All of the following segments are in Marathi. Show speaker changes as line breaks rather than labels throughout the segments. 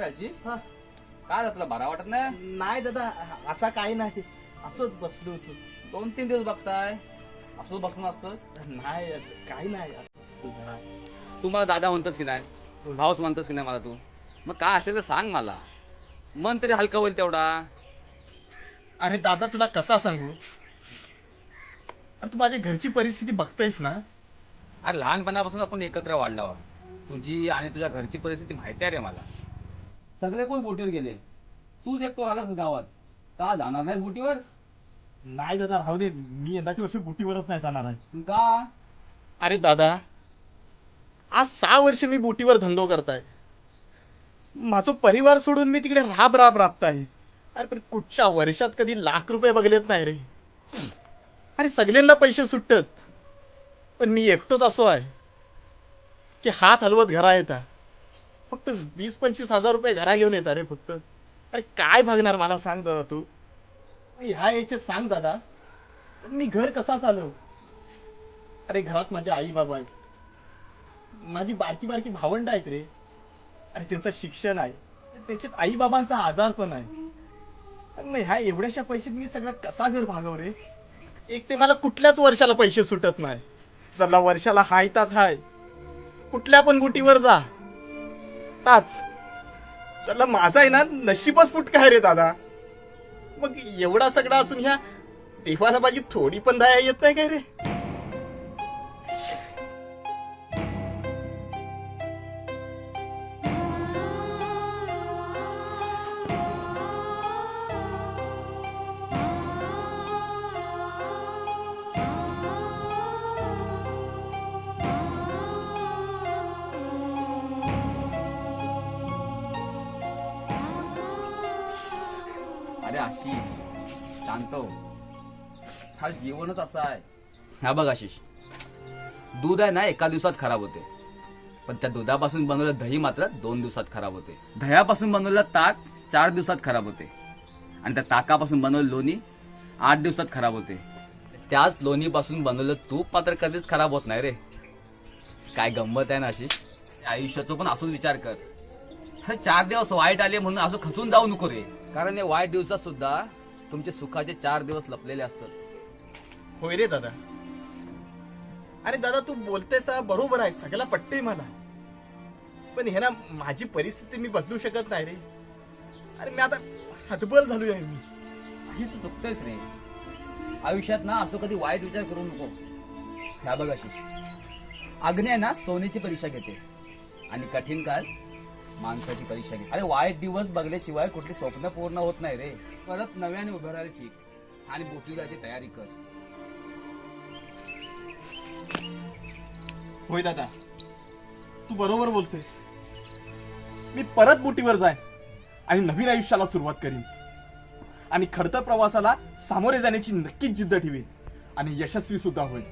काय
हा.
काय झालं तुला बरा वाटत नाही?
नाही दादा असा काही नाही. असंच बसलो होतो.
दोन तीन दिवस बघताय? असं बसून असतंच
नाही काही नाही.
तू मला दादा म्हणतोस की नाही? भाऊच म्हणतोस की नाही मला तू? मग काय असेल तर सांग मला. मन तरी हलका होईल तेवढा.
अरे दादा तुला कसा सांगू? अरे तू माझ्या घरची परिस्थिती बघतोयस ना?
अरे लहानपणापासून आपण एकत्र वाढलो तुझी आणि तुझ्या घरची परिस्थिती माहिती आहे रे मला. सगळे कोण बोटीवर गेले? तूच एकटो आलास गावात. का जाणार नाही बोटीवर?
नाही दादा राहू दे. मी यंदाच्या वर्षी बोटीवरच नाही जाणार आहे.
का?
अरे दादा आज सहा वर्ष मी बोटीवर धंदो करताय. माझं परिवार सोडून मी तिकडे राब राब राबताय. अरे पण कुठच्या वर्षात कधी लाख रुपये बघलेत नाही रे. अरे सगळ्यांना पैसे सुटतात. पण मी एकटोच असो आहे. की हात हलवत घरा येता. फक्त वीस पंचवीस हजार रुपये घरा घेऊन येतात रे फक्त. अरे काय भागणार मला सांग दादा तू. ह्या याचे सांग दादा. मी घर कसा चालव? अरे घरात माझे आई बाबा आहेत. माझी बारकी बारकी भावंड आहेत रे. अरे त्यांचं शिक्षण आहे. त्याच्यात आई बाबांचा आजार पण आहे. मग ह्या एवढ्याशा पैशात मी सगळं कसा घर भागव रे? एक ते मला कुठल्याच वर्षाला पैसे सुटत नाही. चला वर्षाला हाय ताच हाय. कुठल्या पण गुटीवर जा. ताच चला माझा आहे ना नशीबच फुट काय रे दादा. मग एवढा सगळा असून ह्या देवाला माझी थोडी पण दया येत नाही काय रे?
आशिष शांत. हा जीवनच असं आहे. हा बघ आशिष. दूध आहे ना एका दिवसात खराब होते. पण त्या दुधापासून बनवलेलं दही मात्र दोन दिवसात खराब होते. दह्यापासून बनवलेलं ताक चार दिवसात खराब होते. आणि त्या ताकापासून बनवलेलं लोणी आठ दिवसात खराब होते. त्याच लोणीपासून बनवलेलं तूप मात्र कधीच खराब होत नाही रे. काय गंमत आहे ना अशी आयुष्याचा पण असून विचार कर. हे चार दिवस वाईट आले म्हणून असं खचून जाऊ नको रे. कारण या वाईट दिवसात सुद्धा तुमचे सुखाचे चार दिवस लपलेले असतात.
होय रे दादा. अरे दादा तू बोलतेस बरोबर आहे. सगळ्याला पटते मला. पण हे ना माझी परिस्थिती मी बदलू शकत नाही रे. अरे मी आता हतबल झालोय आहे मी.
अशी तू चुकतेस रे. आयुष्यात ना असं कधी वाईट विचार करू नको. ह्या बघ अशी अग्नी आहे ना सोन्याची परीक्षा घेते. आणि कठीण काळ माणसाची परीक्षा घेते अरे वाईट दिवस बघल्याशिवाय कुठली स्वप्न पूर्ण होत नाही रे. परत नव्याने उभं राहायला शिक आणि बोटी जायची तयारी कर.
होय दादा तू बरोबर बोलतोयस. मी परत बोटीवर जाय आणि नवीन आयुष्याला सुरुवात करीन. आणि खडतर प्रवासाला सामोरे जाण्याची नक्कीच जिद्द ठेवीन. आणि यशस्वी सुद्धा होईल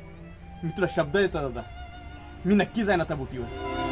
मी तुला शब्द येतो दादा. मी नक्की जाईन आता बोटीवर.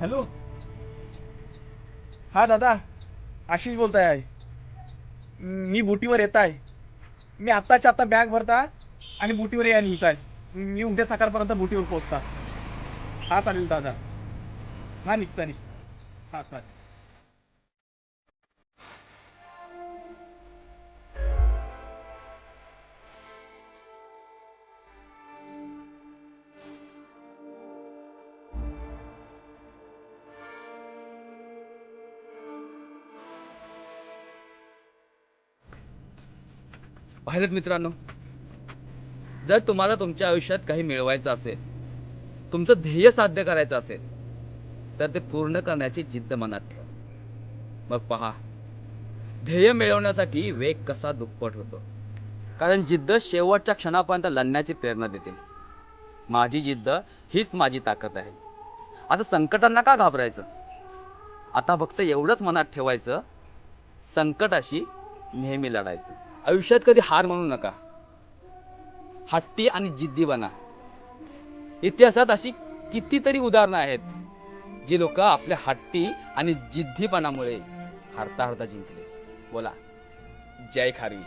हॅलो. हा दादा आशिष बोलताय आहे मी बोटीवर येत आहे. मी आत्ताच्या आत्ता बॅग भरता आणि बोटीवर या निघत आहे मी उद्या सकाळपर्यंत बोटीवर पोचता हा चालेल दादा. हा निघता निघ हा चालेल.
पाहिलं मित्रांनो जर तुम्हाला तुमच्या आयुष्यात काही मिळवायचं असेल तुमचं ध्येय साध्य करायचं असेल तर ते पूर्ण करण्याची जिद्द मनात ठेवा. मग पहा ध्येय मिळवण्यासाठी वेग कसा दुप्पट होतो? कारण जिद्द शेवटच्या क्षणापर्यंत लढण्याची प्रेरणा देते. माझी जिद्द हीच माझी ताकद आहे. आता संकटांना का घाबरायचं? आता फक्त एवढंच मनात ठेवायचं संकटाशी नेहमी लढायचं. आयुष्यात कधी हार म्हणू नका. हट्टी आणि जिद्दी बना. इतिहासात अशी कितीतरी उदाहरणं आहेत जी लोक आपल्या हट्टी आणि जिद्दीपणामुळे हरता हरता जिंकले. बोला जय खारवी.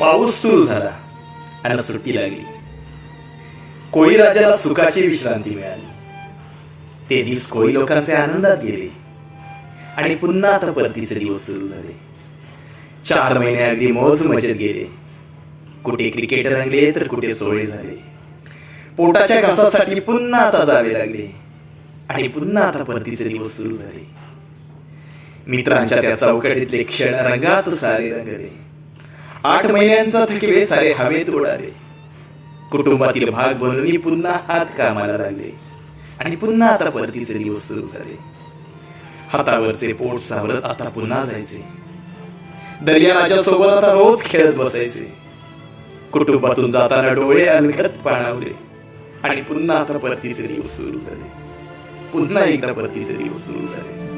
पाऊस सुरू झाला आणि सुट्टी लागली. कोळी राजाला सुखाची विश्रांती मिळाली. ते दिस कोळी लोकांचे आनंदात गेले. आणि पुन्हा आता परतीचे दिवस सुरू झाले. चार महिने अगदी मौज मजेत गेले. कुठे क्रिकेट रंगले तर कुठे सोळे झाले. पोटाच्या घासासाठी पुन्हा आता जावे लागले. आणि पुन्हा आता परतीचे दिवस सुरू झाले. मित्रांच्या त्या चौकटीतले क्षण रंगात सारे रंगले. आठ महिन्यांचा थकवे सारे हवेत उडाले. कुटुंबातील भाग बनून पुन्हा हात कामाला लागले. आणि पुन्हा आता परतीचे दिवस सुरू झाले. हातावरचे पोट सावरत आता पुन्हा जायचे. दर्या सोबत आता रोज खेळत बसायचे. कुटुंबातून जाताना डोळे अलगत पाणावले. आणि पुन्हा आता परतीचे दिवस सुरू झाले. पुन्हा एकदा परतीचे दिवस सुरू झाले.